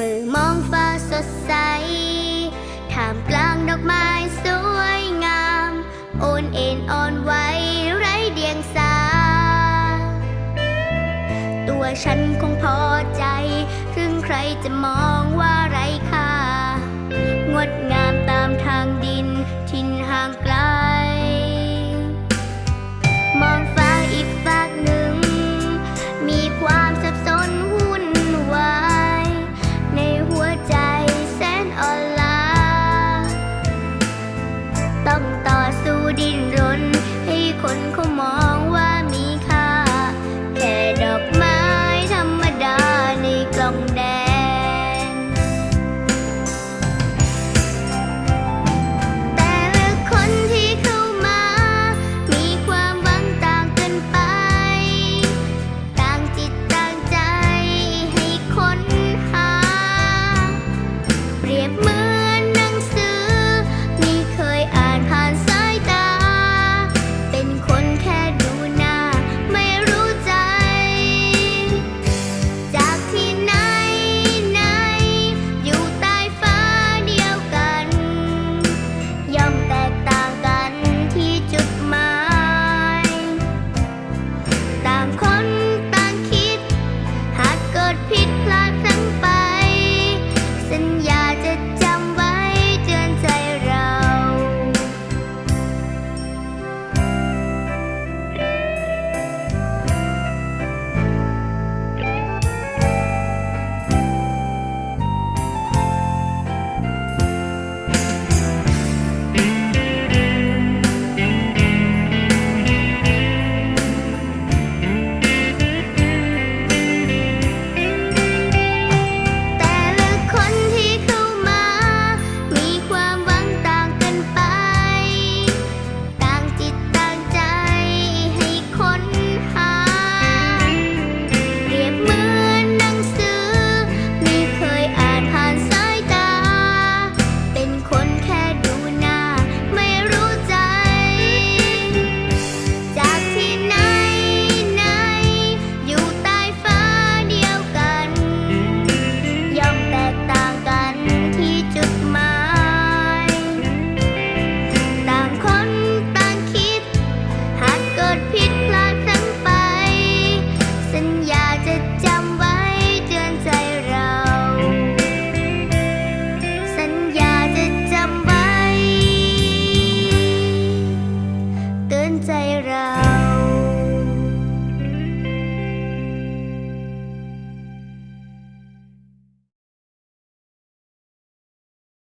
มื่อมองฟ้าสดใสท่ามกลางดอกไม้สวยงาม โอนเอ็นอ่อนไหวไร้เดียงสา ตัวฉันคงพอใจ ถึงใครจะมองว่าไร้ค่างดงามตามทางดี